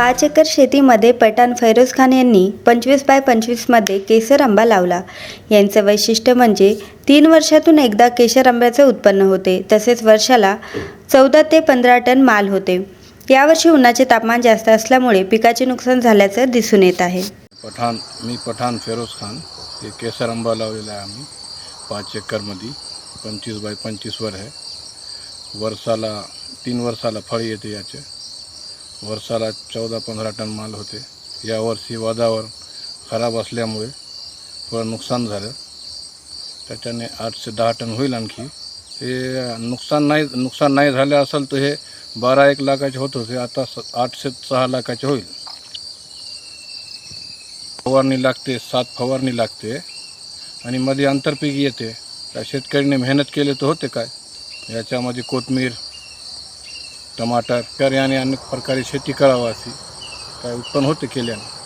पाच एकर शेतीमध्ये पठाण फैरोज खान यांनी पंचवीस बाय पंचवीसमध्ये केसर आंबा लावला. यांचं वैशिष्ट्य म्हणजे तीन वर्षातून एकदा केशर आंब्याचे उत्पन्न होते. तसेच वर्षाला चौदा ते पंधरा टन माल होते. यावर्षी उन्हाचे तापमान जास्त असल्यामुळे पिकाचे नुकसान झाल्याचं दिसून येत आहे. पठाण मी पठाण फेरोज खान. हे केसर आंबा लावलेला आहे आम्ही. पाच एकरमध्ये. पंचवीस बाय पंचवीसवर आहे. वर्षाला तीन वर्षाला फळ येते याचे. वर्षाला चौदा पंधरा टन माल होते. यावर्षी वादावर खराब असल्यामुळे थोडं नुकसान झालं. त्याच्याने आठ ते दहा टन होईल आणखी. हे नुकसान नाही नुकसान नाही झालं असेल तर हे बारा एक लाखाचे होत होते. आता स आठ सहा लाखाचे होईल. फवारणी लागते सात फवारणी लागते आणि मध्ये आंतरपीक येते. त्या शेतकऱ्याने मेहनत केली तर होते काय? याच्यामध्ये कोथमीर टमाटर तर आणि अनेक प्रकारे शेती करावं अशी काय उत्पन्न होते केल्याने.